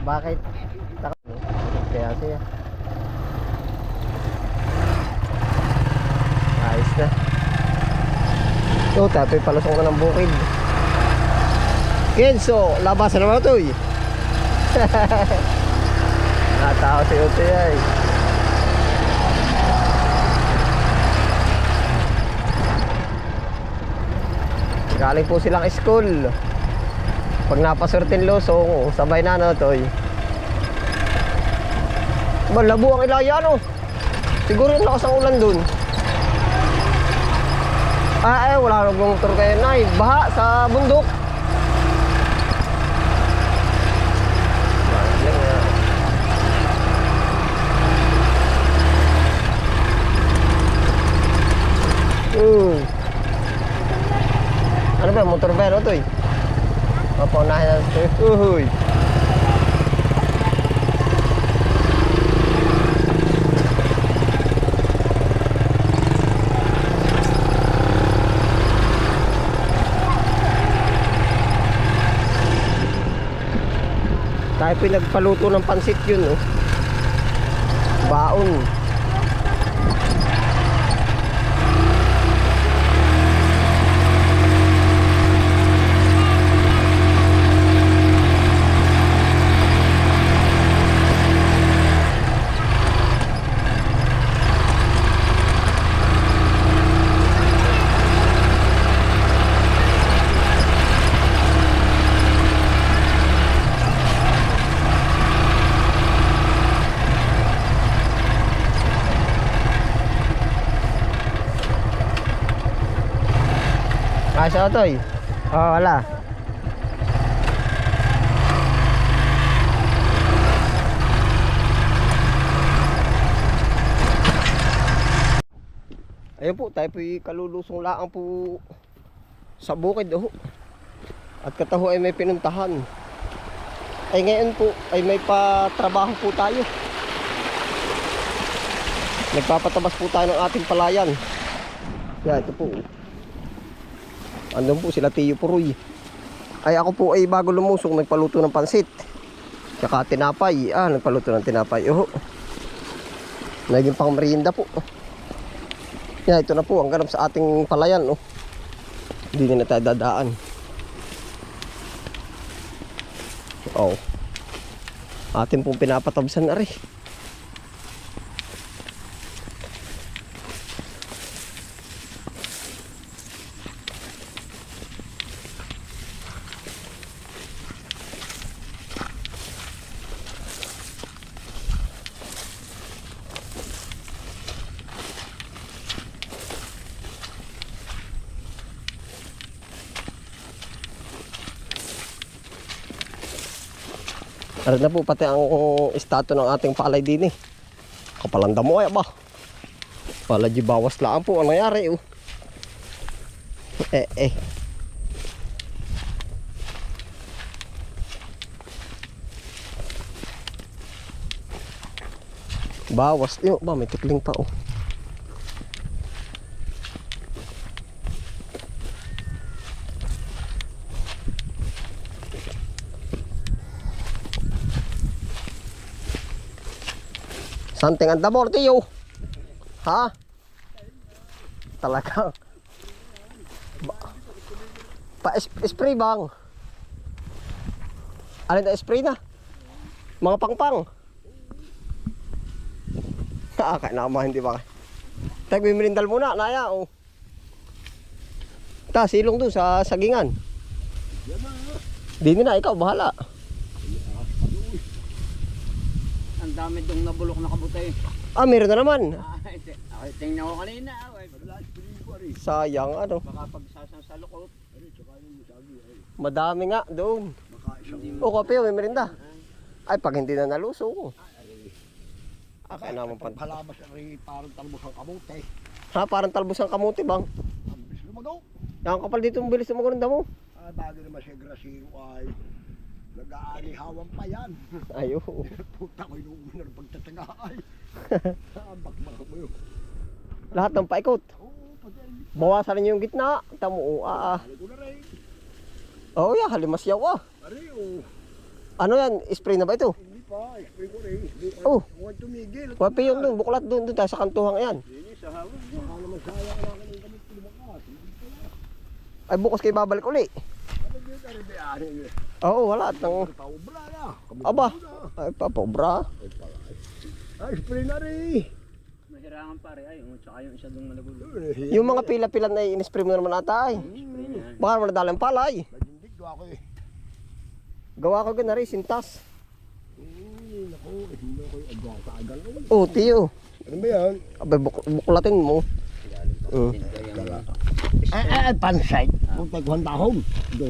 Bakit? Kaya siya. Ayos na. So, tapoy palusong ka ng bukid. Kenzo, labasan naman ito eh. Natao si Utoy ay. Galing po silang school. Pag napasurtin losong, sabay na no, Toy. Malabo ang ilaya, no? Siguro yung lakas ang ulan dun. Ah, eh, wala nang motor kayo na. Baha sa bundok. Hmm. Ano ba, motor ba ano to eh? Uhuy. Tayo pinagpaluto ng pansit yun, oh. Baon. Kasya to eh. Oh, wala. Ayun po, tayo po kalulusong laang po sa bukid oh. At kataho ay may pinuntahan. Ay ngayon po ay may patrabaho po tayo. Nagpapatabas po tayo ng ating palayan. Yan, ito po. Andun po sila Tiyo Puroy. Ay ako po ay bago lumusong nagpaluto ng pansit. Tsaka tinapay. Ah, nagpaluto ng tinapay. Oh. Naging pang merienda po. Yan, ito na po ang ganap sa ating palayan. Oh. Hindi na tayo dadaan. Oh. Atin pong pinapatabsan na rin. Ano na po pati ang estado ng ating palay din eh. Kapalanda mo ay ba? Pala di bawas lang po ang nangyari oh. Eh eh. Bawas yun ba may tikling pa oh. Something ang dabor tiyo. Ha? Talaga. Ba pa -sp spray bang? Alin na spray na? Mga pangpang. Ah, kaya na hindi ba? Tag merindal muna, naya oh. Ta, silong doon sa sagingan. Di na, ikaw bahala. Ang dami dong nabulok na kabutay. Ah, meron na naman. Ay, ti- ay, tingnan ko kanina. Ay, Sayang ano. baka pagsasang sa lukot. Madami nga doon. O kape, may merinda. Ay, pag hindi na nalusong. Ah, kaya naman pan. Palabas ay parang talbos ang kamote. Ha, parang talbos ang kamuti bang? Ang bilis lumagaw. Yung kapal dito ang bilis na maganda mo. Ah, bago naman si Grasiro ay nag-aanihawan pa yan. Ayo. Puta ko yung una ng pagtataga ay. Ah, bakbak mo yun. Lahat ng paikot. Oo, pati Bawasan niyo yung gitna. Tamo, ah, ah. Hali ko na rin. Oh, yeah, halimas yaw ah. Ari, oh. Ano yan? Spray na ba ito? Hindi pa, spray ko rin. Hindi pa. Oh. Huwag tumigil. Wapi yung dun, buklat dun tayo sa kantuhang yan. Hindi, sa hawak. Baka naman sayang na ka ng gamit ko lumakas. Ay bukas kayo babalik uli. Ano dito, ano ba yan? Oo, wala. Nang, Paubra na. Aba. ay, papobra. Ay, spray na rin. Mahirangan pare. Ay, yung tsaka yung isa dong malagulo. Yung mga pila-pila na in-spray mo naman ata ay. Yan. Baka naman nadalang palay. Magindig ko ako eh. Gawa ko ganun rin, sintas. Eh, naku, hindi ko yung agwa sa agal. Oh, tiyo. Ano ba yan? Abay, buk buklatin mo. Mm. Ay, ay, ay, pansay. Kung tagwan dahon.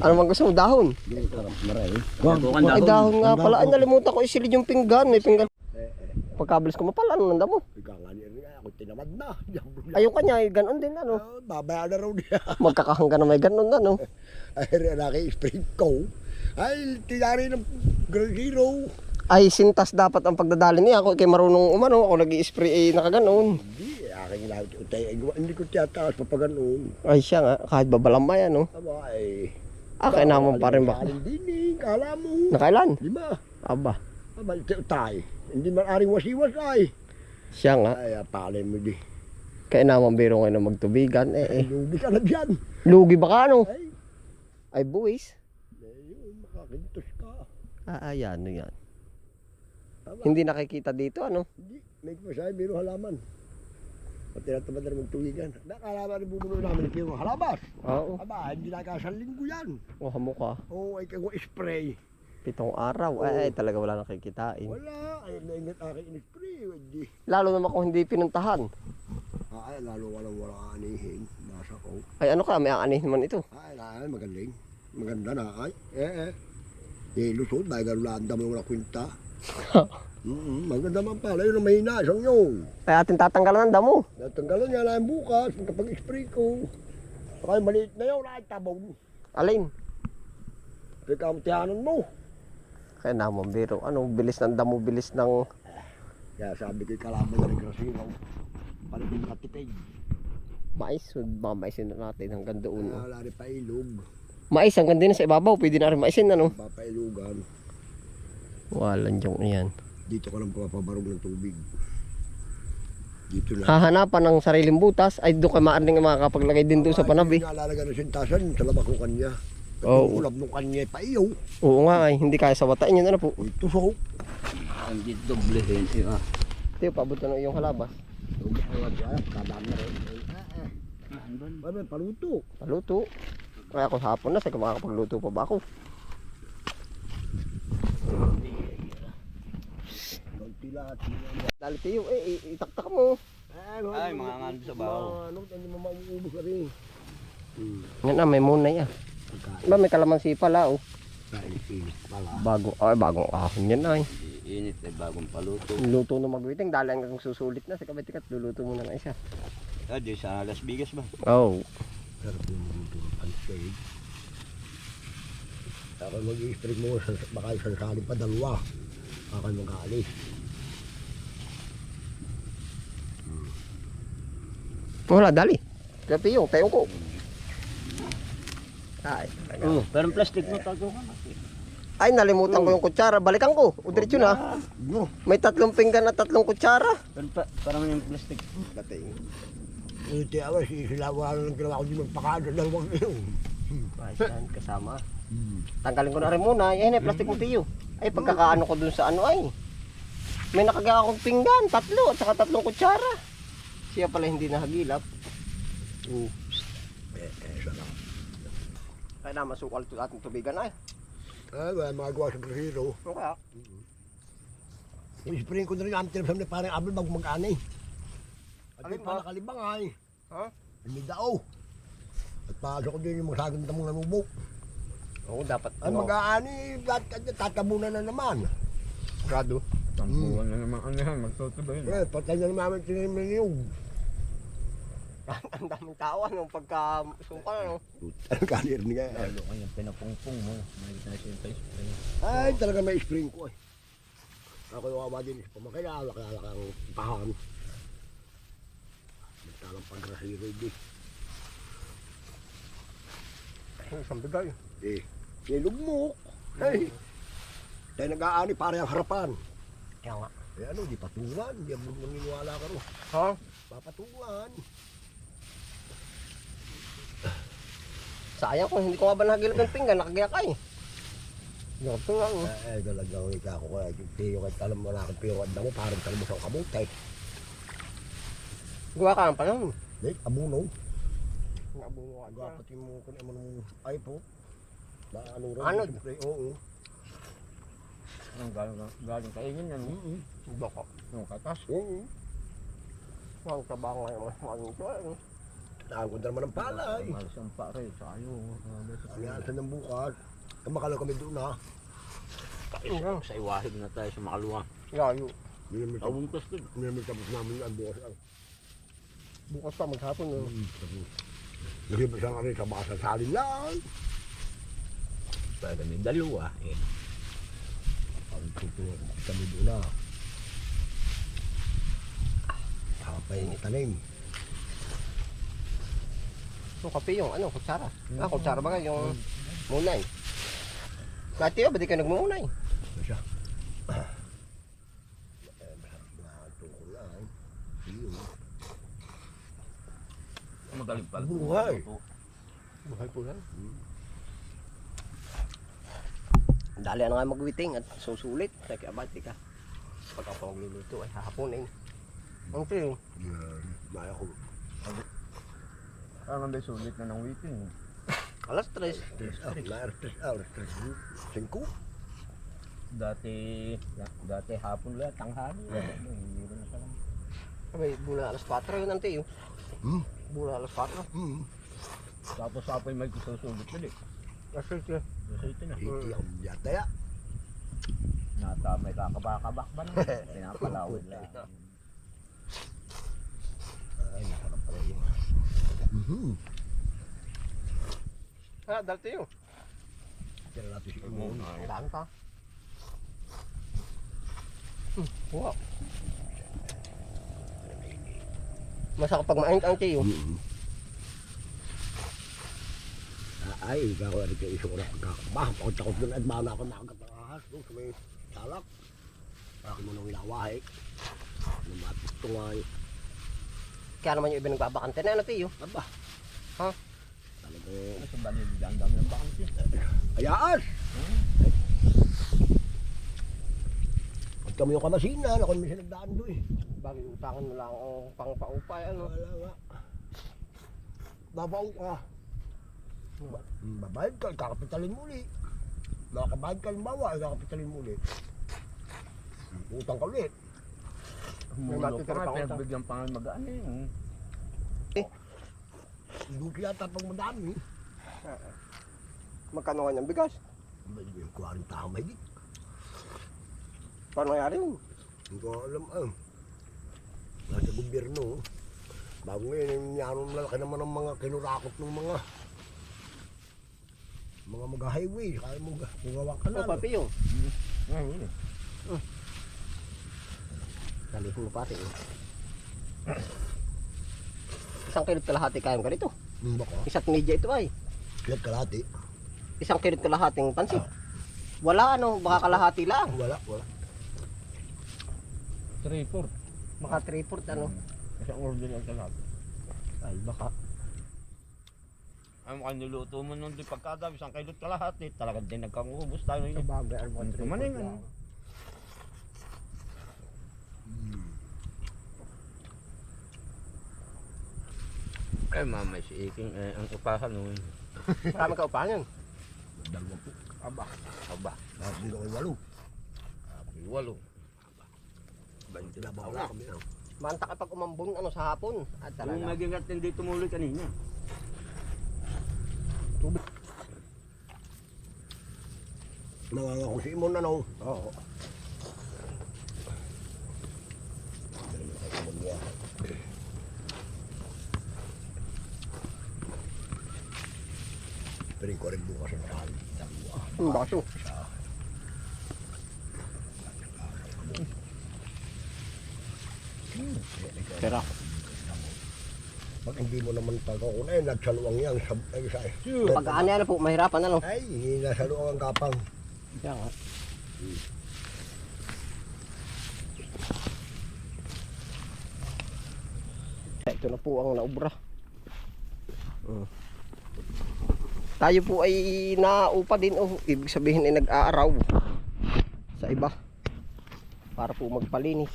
Ano man gusto mo? Dahon. Ay, dahon. nga pala. Ay, nalimutan ko isilid yung pinggan. May pinggan. Pagkabilis ko mapala, ano nanda mo? Niya ako tinamad na. Ayun kanya, ay ganon din ano. Ah, Babaya na raw niya. Magkakahangga na may ganon ano. Ay, rin aki, spray ko. Ay, tinari ng Grand Zero. Ay, sintas dapat ang pagdadali niya. Ako kay marunong umano, ako nag-i-spray ay nakaganon. Hindi, aking lahat. Utay, ay, hindi ko tiyataas pa pa ganun. Ay siya nga, kahit babalamay ano. Aba, ay. Ah, kaya naman pa rin ba? Kaling dining, kala mo. Nakailan? Lima. Aba, Aba, utay. Hindi man aring wasiwas ay. siya nga. Ay, apalay mo di. Kaya naman biro ngayon na magtubigan. Eh, Ay, eh. lugi ka na dyan. Lugi ba ka ano? Ay, Ay, buwis. ayun, makakintos ka. Ah, ayan, ano yan. Aba, Hindi nakikita dito ano. Hindi, may kumasay, biro halaman. At tinatamad na naman tuwigan. Nakalaman rin bumuno namin ng piro halabas. Oo. Aba, hindi na kasang linggo yan. Oh, mukha. Oo, ay kung spray. Pitong araw. Ay, ay, talaga wala nakikitain. Wala, ay naingat aking in-spray. Hindi. Lalo naman kung hindi pinuntahan. Ah, Ay, lalo walang wala anihin. Nasa ko. Ay, ano ka, may aanihin naman ito. Ay, ay, magaling. Maganda na, ay. Eh, eh. Eh, lusod, dahil gano'n lang dami wala kwinta. Mm, maganda man pala, yun ang mahina, isang yun. Kaya atin tatanggalan ng damo. Natanggalan niya lang bukas, kapag spray ko. Yung maliit na yun, ay tabong. Alin? Pagkamtihanan mo. Kaya naman biro. Ano, bilis ng damo, bilis ng... Kaya sabi ko, kalaban na rin grasino. Para din makatipid. Mais, mamaisin na natin hanggang doon. oh. Wala rin pa ilog. Mais, hanggang din sa ibabaw. Pwede na rin maisin, ano? Papailugan. Walang yung yan. Dito ka lang papabarog ng tubig. Dito na. Hahanapan ng sariling butas, ay doon ka maaaring makakapaglagay din doon sa panabi. Nalalaga ng sintasan sa labas ng kanya. Oo. Oh. Ulap ng kanya, paiyaw. Oo nga ay, hindi kaya sa watain yun, ano po. Ito so. Hindi doblehin. Eh, ah. Tiyo, paabot na yung halabas. Kadaan na rin. Paluto. Paluto. Kaya ako hapon na, sa makakapagluto pa ba ako? Lahat. Dali tiyo, eh, eh, itaktak mo. Ay, mga ngano sa baho. Ano, hindi mo mauubos na rin. Hmm. Yan na, may munay ah. Pagkain. Ba, may kalamansi pala, oh. Pala. Bago, ay, bagong ahon yan ay. Init ay bagong paluto. Luto na magwiting, dali hanggang susulit na. Sa kabitikat, luluto mo na isa. Ah, di sa Las Vegas ba? Oh. Sarap yung luto ng pansay. Ako mag-i-spray mo, sa- baka isang sali pa dalawa. Ako mag-aalis. Wala, dali. Kaya tiyo, tayo ko. Ay, Oo, pero plastic mo tago ka. ay, nalimutan ko yung kutsara. Balikan ko. Diretso na. No. May tatlong pinggan at tatlong kutsara. Pero pa, parang yung plastic. Dating. Ito ako, si Silawa lang ginawa ko di magpakain sa dalawang yun. Ay, yan, kasama. Tanggalin ko na rin muna. Eh, na plastic mo tiyo. Ay, pagkakaano ko dun sa ano ay. May nakagawa akong pinggan, tatlo, at saka tatlong kutsara. Siya pala hindi nahagilap. Oo. Eh, eh, sarap. Kaya na masukal ito ating tubigan ay. Ah, wala magagawa sa Brazilo. Ano kaya? I-spray ko na rin ang tinapsam na parang abel bago mag-anay. At Alin yung panakalibang ay. Ha? Hindi dao. At pasok ko din yung mga saganda mong nanubok. Oo, dapat Ang ano. mag-aani, tatabunan na naman. Grado. Tampuan na naman yan, magtutuloy na. Eh, patay na naman tinimiliyog. Ang daming tao ano pagka sukal ano. Ano kanir niya? Lalo kanyang pinapungpung mo. May nasinta spray. Ay, talaga may spring ko eh. Ako yung awa din. Pumakaya, laki-laki ang pahan. Magtalang pag-rasiro din. Ay, isang bigay. Eh, nilugmok. Ay, Tayo nag-aani, pare ang harapan. Kaya nga. Eh ano, di patungan. Di mo maniniwala ka ro. Ha? Papatungan. Sayang kung hindi ko nga ba nahagilap ng pinggan, nakagaya ka eh. Ganito nga eh. Eh, eh talagang ikaw ko kaya yung tiyo kahit alam mo na akong tiyo at mo parang talmo sa kabutay. Gawa ka ng panahon. Eh, abuno. Nabuno ka mga kunin mo nung ay po. Ano rin. Ano? Oo. Ang galing, galing kainin yan. no? Oo. Baka. Yung katas. Oo. Ang trabaho ngayon. Ang ito eh. Na naman ang palay. Malas ang pare. Sa ayo. Ang yasan ng bukas. Kamakalaw kami doon ha. Isa, sa iwahig na tayo sa makaluwa. Layo. Tawong plastic. minamit tapos namin ang bukas. Bukas pa maghapon eh. Mm, siya nga rin sa baka sa salin lang. Pwede may dalawa. Eh. Tutuwa kami doon na. Kapay ni tanim. Yung kape yung ano, kutsara. Ah, kutsara ba? Yung munay. Dati ba't di ka nagmumunay? Ano siya? Eh, lang. Magaling pala. Buhay. Buhay po yan. Dali na nga magwiting at susulit. Kaya ba't di ka? Pag ako magluluto ay hahaponin. Ang tiyo. Yan. Maya ko. Ang may sulit na ng waiting. Alas tres. Ah, Alas tres. Alas tres. Singko. Dati, dati hapon lang, tanghali. Hindi rin na pala. Sabay, bula alas 4 yun ang tiyo. Hmm. Bula alas 4. Hmm. Tapos apoy may susulit ulit. Kasi ito na. Hindi ang yata ya. Nata may kakabakabak ba na? Pinapalawin lang. Ay, nakarap pala yun. Mhm. Ah, dali tiyo. Tira natin si Imo. Ang daan pa. Hmm, wow. Masakap pag mainit ang tiyo. Mhm. Ah, Ay, ikaw rin kayo isura pagkakabah. Pagod takot doon at bala ako nakagat ng ahas doon sa may salak. Parang mo nang ilawahi. Lumatis eh. Kaya naman yung iba nagbabakante na ano tiyo. Aba. Ha? Talagang Sa banil dyan, dami ng bakante. Ayaan! At kami yung kamasina, ako siya nagdaan doon eh. Bagay utangan mo lang ang pangpaupay ano. Wala nga. Babaw ka. Hmm, Babayad ka, kakapitalin mo ulit. Nakakabayad ka ng bawa, kakapitalin mo ulit. Hmm, Utang ka ulit. Humulo matitira pa nga, utang. pinagbigyan pa nga mag-ano eh. Hindi yata pag madami. Magkano nga niyang bigas? May yung 40 tao may di. Paano nangyari yun? Hindi ko alam ah. Nasa gobyerno. Bago ngayon, yung yaron lalaki naman ng mga kinurakot ng mga mga mag-highway. Kaya mo gawang kanal. pa piyo? Ngayon eh. Dalihin mo pati eh. Isang kilot kalahati kayang ganito. Yung bako. Isa't media ito ay. Kaya kalati. Isang kilot kalahating pansit. Wala ano, baka kalahati lang. Wala, wala. 3-4. Baka 3-4 ano. Isang order lang sa lahat. Ay baka. Ay mukhang niluto mo nung di pagkadami, isang kilot kalahati. Talagang din nagkangubos tayo yun. Bagay ano Ano naman yun, ano? Eh, mamay si Iking, eh, ang upahan nun. Maraming kaupahan yun. Dalawa po. Aba. Aba. Dito kay walo. Apoy walo. Tinabaw na kami na. Manta kapag umambon ano sa hapon. At Yung talaga. naging atin dito tumuloy kanina. Nangangako si Imon ano. Oo. Piring ko rin bukas ang kali. Ang baso. Tira. Pag hindi mo naman pagkakuna eh, nagsaluang yan. Sab ay, sa, Pag ano yan po, mahirapan na lang. ay, nasaluang ang kapang. Kaya nga. Ito na po ang naubra. Mm. Tayo po ay naupa din oh. Ibig sabihin ay nag-aaraw sa iba para po magpalinis.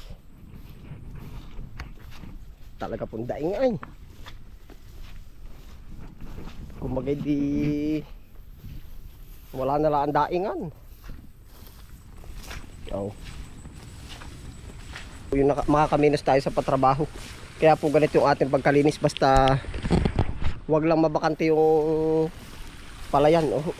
Talaga pong daing ay. Kumbaga di wala na lang ang daingan. Oh. Yung naka, makakaminas tayo sa patrabaho. Kaya po ganito yung ating pagkalinis basta wag lang mabakante yung palayan. Oh.